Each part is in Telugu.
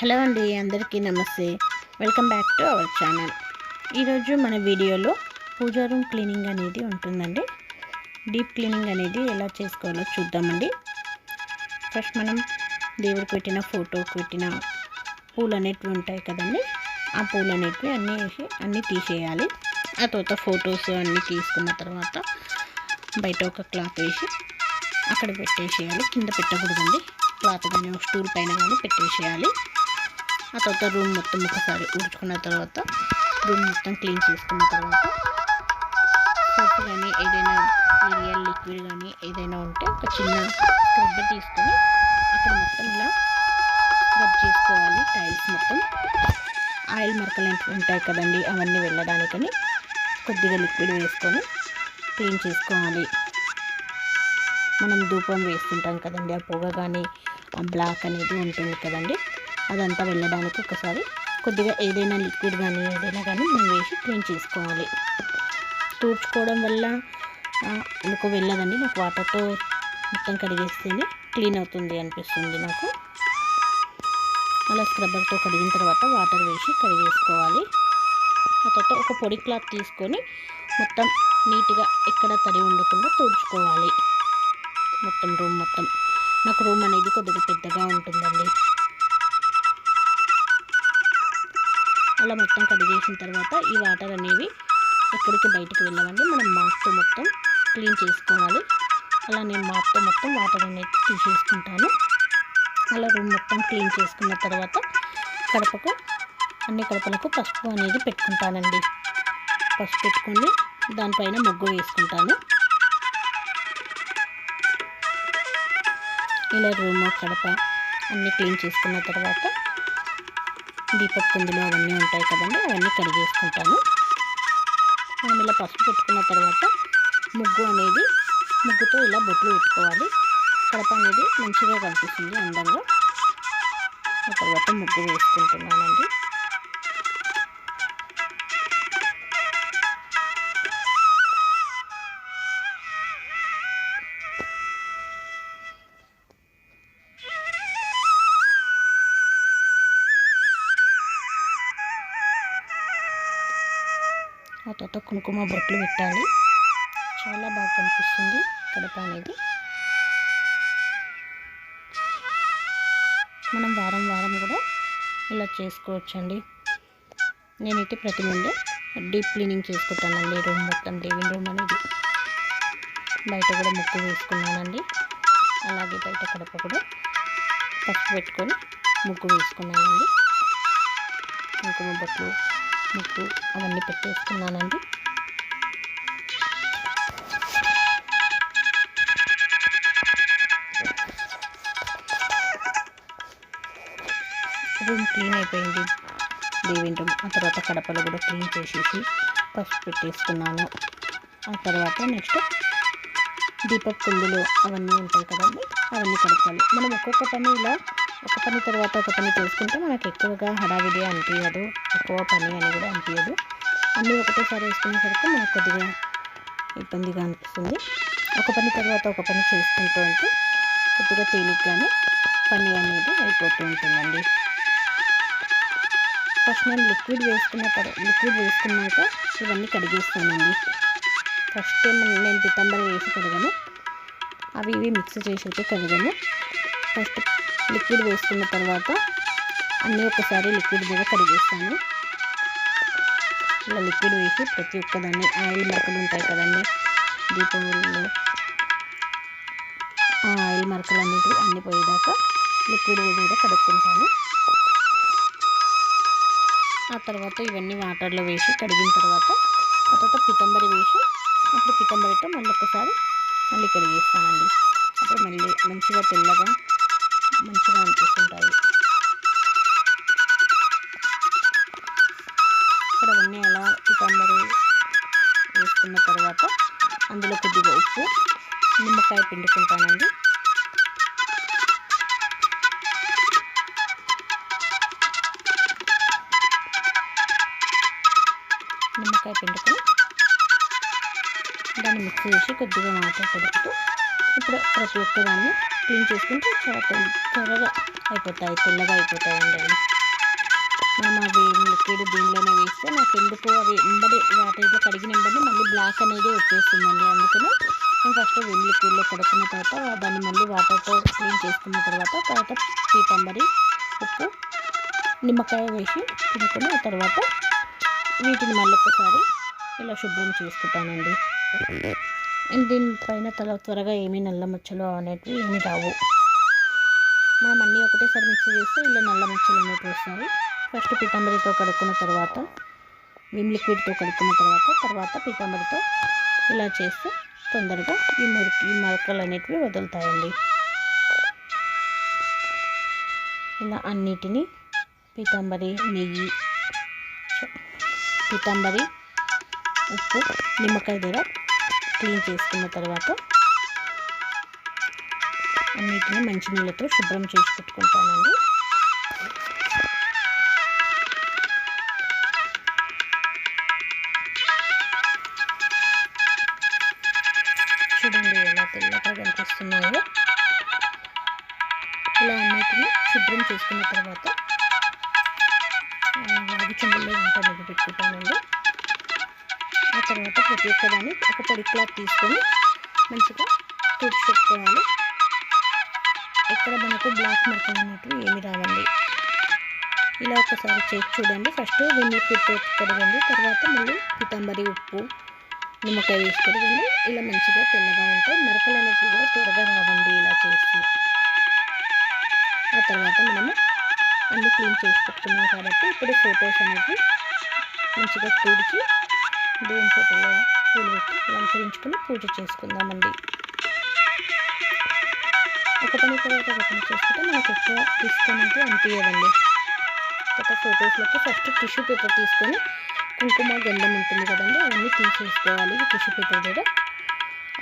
హలో అండి అందరికీ నమస్తే. Welcome back to our channel. ఈరోజు మన వీడియోలో పూజా రూమ్ క్లీనింగ్ అనేది ఉంటుందండి. డీప్ క్లీనింగ్ అనేది ఎలా చేసుకోవాలో చూద్దామండి. ఫస్ట్ మనం దేవుడికి పెట్టిన ఫోటోకి పెట్టిన పూలు అనేటివి ఉంటాయి కదండి. ఆ పూలు అనేటివి అన్నీ వేసి అన్నీ తీసేయాలి. ఆ తర్వాత ఫొటోస్ అన్నీ తీసుకున్న తర్వాత బయట ఒక క్లాత్ వేసి అక్కడ పెట్టేసేయాలి. కింద పెట్టకూడదండి. క్లాత్ కానీ స్టూల్ పైన కానీ పెట్టేసేయాలి. ఆ తర్వాత రూమ్ మొత్తం ఒకసారి ఉడుచుకున్న తర్వాత రూమ్ మొత్తం క్లీన్ చేసుకున్న తర్వాత సోప్ కానీ ఏదైనా మిరియల్ లిక్విడ్ కానీ ఏదైనా ఉంటే ఒక చిన్న స్క్రబ్ తీసుకొని అక్కడ మొత్తం ఇలా స్క్రబ్ చేసుకోవాలి. టైల్స్ మొత్తం ఆయిల్ మరకలు ఉంటాయి కదండి అవన్నీ వెళ్ళడానికని కొద్దిగా లిక్విడ్ వేసుకొని క్లీన్ చేసుకోవాలి. మనం ధూపం వేస్తుంటాం కదండి ఆ పొగ కానీ ఆ బ్లాక్ అనేది ఉంటుంది కదండి. అదంతా వెళ్ళడానికి ఒకసారి కొద్దిగా ఏదైనా లిక్విడ్ కానీ ఏదైనా కానీ మనం వేసి క్లీన్ చేసుకోవాలి. తూడ్చుకోవడం వల్ల ఎందుకు వెళ్ళదండి. నాకు వాటర్తో మొత్తం కడిగేస్తేనే క్లీన్ అవుతుంది అనిపిస్తుంది నాకు. అలా స్క్రబ్బర్తో కడిగిన తర్వాత వాటర్ వేసి కడిగేసుకోవాలి. ఆ తర్వాత ఒక పొడి క్లాత్ తీసుకొని మొత్తం నీట్గా ఎక్కడ తడి ఉండకుండా తుడుచుకోవాలి. మొత్తం రూమ్ మొత్తం. నాకు రూమ్ అనేది కొద్దిగా పెద్దగా ఉంటుందండి. అలా మొత్తం కడిగేసిన తర్వాత ఈ వాటర్ అనేవి ఎక్కడికి బయటకు వెళ్ళవండి మనం మాప్తో మొత్తం క్లీన్ చేసుకోవాలి. అలా నేను మాప్తో మొత్తం వాటర్ అనేది తీసేసుకుంటాను. అలా రూమ్ మొత్తం క్లీన్ చేసుకున్న తర్వాత కడపకు అన్ని కడపలకు పసుపు అనేది పెట్టుకుంటానండి. పసుపు పెట్టుకొని దానిపైన ముగ్గు వేసుకుంటాను. ఇలా రూమ్ కడప అన్నీ క్లీన్ చేసుకున్న తర్వాత దీపక్ కుందులు అవన్నీ ఉంటాయి కదండి అవన్నీ కడిగేసుకుంటాను. మనం ఇలా పసుపు పెట్టుకున్న తర్వాత ముగ్గు అనేది ముగ్గుతో ఇలా బొట్లు పెట్టుకోవాలి. కడప అనేది మంచిగా కనిపిస్తుంది అందంగా. ఆ తర్వాత ముగ్గు వేసుకుంటున్నానండి. తర్వాత కుంకుమ బొట్లు పెట్టాలి. చాలా బాగా కనిపిస్తుంది కడప అనేది. మనం వారం వారం కూడా ఇలా చేసుకోవచ్చండి. నేనైతే ప్రతి ముందే డీప్ క్లీనింగ్ చేసుకుంటానండి రూమ్ మొత్తం లివింగ్ రూమ్ అనేది. బయట కూడా ముక్కు వేసుకున్నానండి. అలాగే బయట కడప కూడా పసుపు పెట్టుకొని ముగ్గు వేసుకున్నానండి. కుంకుమ బొట్లు ముగ్గు అవన్నీ పెట్టేసుకున్నానండి. రూమ్ క్లీన్ అయిపోయింది. దేవిన్ ఆ తర్వాత కడపలో కూడా క్లీన్ చేసేసి పసుపు పెట్టేసుకున్నాను. ఆ తర్వాత నెక్స్ట్ దీపక్ కుందులు అవన్నీ ఉంటాయి కదండి అవన్నీ కడుక్కోవాలి మనం ఒక్కొక్క పని ఇలా ఒక పని తర్వాత ఒక పని చేసుకుంటే మనకు ఎక్కువగా హడావిడి అనిపించదు ఎక్కువ పని అని కూడా అనిపించదు అన్నీ ఒకటేసారి వేసుకునేసరికి మనకు కొద్దిగా ఇబ్బందిగా అనిపిస్తుంది. ఒక పని తర్వాత ఒక పని చేసుకుంటూ ఉంటే కొద్దిగా తేలిగ్గానే పని అనేది అయిపోతూ ఉంటుందండి. ఫస్ట్ నేను లిక్విడ్ వేసుకున్న తర్వాత లిక్విడ్ వేసుకున్నాక ఇవన్నీ కడిగేస్తానండి. ఫస్ట్ నేను పితంబరి వేసి కడగను. అవి ఇవి మిక్స్ చేసి అయితే కడగను. ఫస్ట్ లిక్విడ్ వేసుకున్న తర్వాత అన్నీ ఒకసారి లిక్విడ్ మీద కడిగేస్తాను ఇలా లిక్విడ్ వేసి ప్రతి ఒక్కదాన్ని ఆయిల్ మరకలు ఉంటాయి కదండి. దీపావళిలో ఆ ఆయిల్ మరకలు అన్నిటి అన్ని పోయేదాకా లిక్విడ్ మీద కడుక్కుంటాను. ఆ తర్వాత ఇవన్నీ వాటర్లో వేసి కడిగిన తర్వాత తర్వాత పితంబరి వేసి అప్పుడు పితంబరితో మళ్ళీ ఒకసారి మళ్ళీ కడిగేస్తానండి. అప్పుడు మళ్ళీ మంచిగా తెల్లగా మంచిగా అనిపిస్తుంటాయి. ఇక్కడ అవన్నీ అలా పితంబరి వేసుకున్న తర్వాత అందులో కొద్దిగా ఉప్పు నిమ్మకాయ పిండుకుంటానండి. నిమ్మకాయ పిండుకొని దాన్ని మిక్స్ చేసి కొద్దిగా వాటర్ కలుపుతూ ఇప్పుడు ప్రతి ఒక్క దాన్ని క్లీన్ చేసుకుంటే చాలా త్వరగా అయిపోతాయి తెల్లగా అయిపోతాయండి అవి. మనం అవి లిక్విడ్ దీనిలోనే వేస్తే నాకు ఎందుకు అవి ఎంబడి వాటర్లో కడిగిన ఎంబడి మళ్ళీ బ్లాక్ అనేది వచ్చేస్తుందండి అందుకని నేను ఫస్ట్ విమ్ లిక్విడ్లో కడుక్కున్న తర్వాత దాన్ని మళ్ళీ వాటర్తో క్లీన్ చేసుకున్న తర్వాత తర్వాత పీతంబరి ఉప్పు నిమ్మకాయ వేసి తినుకున్న ఆ తర్వాత వీటిని మళ్ళీ ఒకసారి ఇలా శుభ్రం చేసుకుంటానండి. దీనిపైన తల త్వరగా ఏమీ నల్ల మచ్చలు అనేటివి ఏమీ రావు. మనం అన్నీ ఒకటేసారి మిక్స్ చేస్తే ఇలా నల్ల మచ్చలు అనేటివి వస్తాయి. ఫస్ట్ పీతాంబరితో కడుక్కున్న తర్వాత విమ్ లిక్విడ్తో కడుక్కున్న తర్వాత తర్వాత పీతాంబరితో ఇలా చేస్తే తొందరగా ఈ మురికి ఈ మరకలు అనేటివి వదులుతాయండి. ఇలా అన్నిటినీ పీతాంబరి నెయ్యి పీతాంబరి ఉప్పు నిమ్మకాయ దగ్గర క్లీన్ చేసుకున్న తర్వాత అన్నిటిని మంచినీళ్ళతో శుభ్రం చేసి పెట్టుకుంటానండి. చూడండి ఎలా తెల్లగా కనిపిస్తున్నాయో. ఇలా అన్నిటిని శుభ్రం చేసుకున్న తర్వాత రాగి చెంబుల్లో వంట పెట్టుకుంటానండి. తర్వాత ప్రతి ఒక్కదాన్ని ఒక పొడి క్లాత్ తీసుకొని మంచిగా తుడిచి పెట్టుకోవాలి. ఎక్కడ మనకు బ్లాక్ మరకలు అనేటివి ఏమి రావండి. ఇలా ఒకసారి చేసి చూడండి. ఫస్ట్ వెన్నెల పుట్టు కడగండి తర్వాత మళ్ళీ పితాంబరి ఉప్పు నిమ్మకాయ వేసి కడగండి ఇలా మంచిగా తెల్లగా ఉంటాయి మరకలు అనేటివి కూడా త్వరగా రావండి ఇలా చేసి. ఆ తర్వాత మనము అన్ని క్లీన్ చేసి పెట్టుకున్నాం కాబట్టి ఇప్పుడు ఫొటోస్ అనేవి మంచిగా తుడిచి దేవుని ఫోటోలో పూలు పెట్టి అలంకరించుకొని పూజ చేసుకుందామండి. ఒక పని తర్వాత ఒక పని చేసుకుంటే మనకు ఎక్కువ తీసుకున్నట్టు అనిపించదండి కొత్త ఫొటోస్లోకి ఫస్ట్ టిష్యూ పేపర్ తీసుకొని కుంకుమ గంధం ఉంటుంది కదండి అవన్నీ తీసేసుకోవాలి. టిష్యూ పేపర్ దగ్గర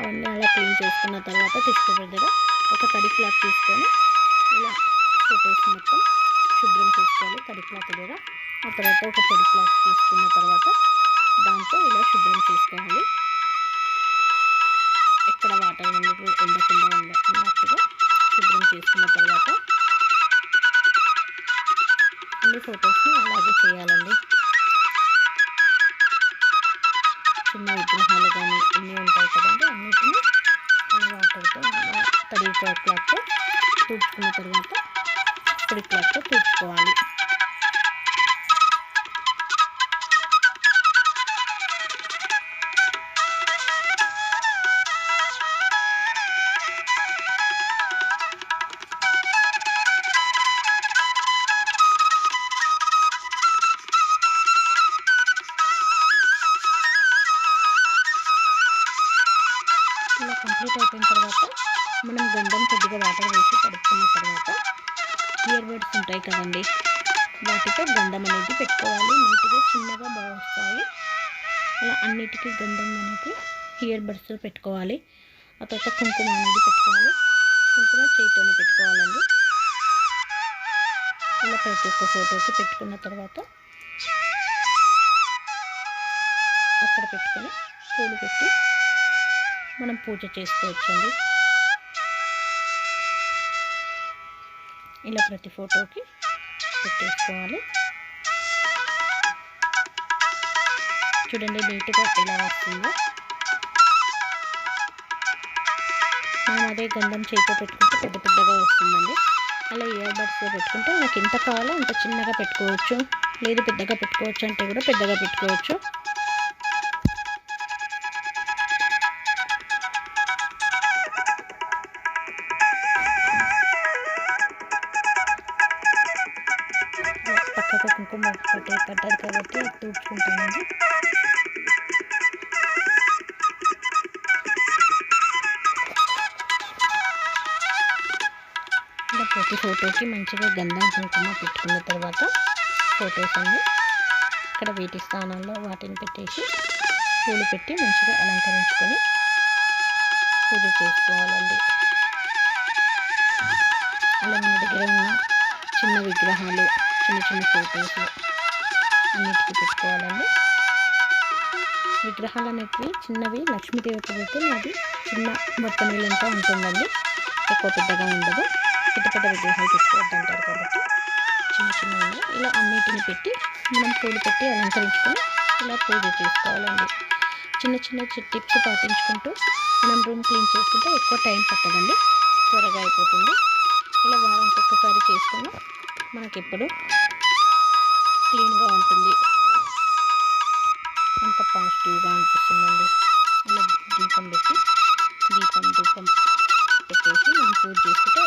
అవన్నీ అలా క్లీన్ చేసుకున్న తర్వాత టిష్యూ పేపర్ దగ్గర ఒక తడి క్లాత్ తీసుకొని ఇలా ఫొటోస్ మొత్తం శుభ్రం చేసుకోవాలి. తడి క్లాత్ దగ్గర ఆ తర్వాత ఒక తడి క్లాత్ తీసుకున్న తర్వాత దాంతో ఇలా శుభ్రం చేసుకోవాలి. ఎక్కడ వాటర్ ఉండదు ఎండకుండా ఉండ ఉన్నట్టుగా శుభ్రం చేసుకున్న తర్వాత అన్ని ఫొటోస్ని అలాగే చేయాలండి. చిన్న విగ్రహాలు కానీ అన్నీ ఉంటాయి కదండి అన్నిటిని అలా వాటర్తో అలా తడి క్లాత్తో తుడుచుకున్న తర్వాత తడి క్లాత్తో తుడుచుకోవాలి. ఇయర్ బడ్స్ ఉంటాయి కదండి. వాటితో గంధం అనేది పెట్టుకోవాలి. నీట్గా చిన్నగా బాగా వస్తాయి అలా అన్నిటికీ గంధం అనేది ఇయర్ బడ్స్తో పెట్టుకోవాలి. ఆ తర్వాత కుంకుమ అనేది పెట్టుకోవాలి. కుంకుమ చేతితోనే పెట్టుకోవాలండి. ఇలా ప్రతి ఒక్క ఫోటోకి పెట్టుకున్న తర్వాత అక్కడ పెట్టుకొని పూలు పెట్టి మనం పూజ చేసుకోవచ్చండి. ఇలా ప్రతి ఫోటోకి పెట్టేసుకోవాలి. చూడండి నీట్గా ఎలా వస్తుందో. మనం అదే గంధం చేతితో పెట్టుకుంటే పెద్ద పెద్దగా వస్తుందండి. అలా ఇయర్ బడ్స్లో పెట్టుకుంటే మనకి ఎంత కావాలో అంత చిన్నగా పెట్టుకోవచ్చు. లేదు పెద్దగా పెట్టుకోవచ్చు అంటే కూడా పెద్దగా పెట్టుకోవచ్చు. ప్రతి ఫోటోకి మంచిగా గంధం కుంకుమ పెట్టుకున్న తర్వాత ఫొటోస్ అన్ని ఇక్కడ వీటి స్థానాల్లో వాటిని పెట్టేసి పూలు పెట్టి మంచిగా అలంకరించుకొని పూజ చేసుకోవాలండి. అలా మన దగ్గర ఉన్న చిన్న విగ్రహాలు చిన్న చిన్న ఫోటోస్ అన్నిటికీ పెట్టుకోవాలండి. విగ్రహాలు అనేటివి చిన్నవి లక్ష్మీదేవత అయితే మాది చిన్న మొత్తం నీళ్ళంతా ఉంటుందండి. ఎక్కువ పెద్దగా ఉండదు. పెద్ద పెద్ద విగ్రహాలు పెట్టుకోవద్దు అంటారు కాబట్టి చిన్న చిన్నవి ఇలా అన్నిటిని పెట్టి మనం పూలు పెట్టి అలంకరించుకొని ఇలా పూజ చేసుకోవాలండి. చిన్న చిన్న టిప్స్ పాటించుకుంటూ మనం రూమ్ క్లీన్ చేసుకుంటే ఎక్కువ టైం పట్టదండి. త్వరగా అయిపోతుంది. ఇలా వారానికి ఒక్కసారి చేసుకున్నా మనకి ఎప్పుడు క్లీన్గా ఉంటుంది. అంత పాజిటివ్గా అనిపిస్తుందండి. ఇలా దీపం పెట్టి దీపం దీపం పెట్టేసి మనం పూజ చేసుకుంటే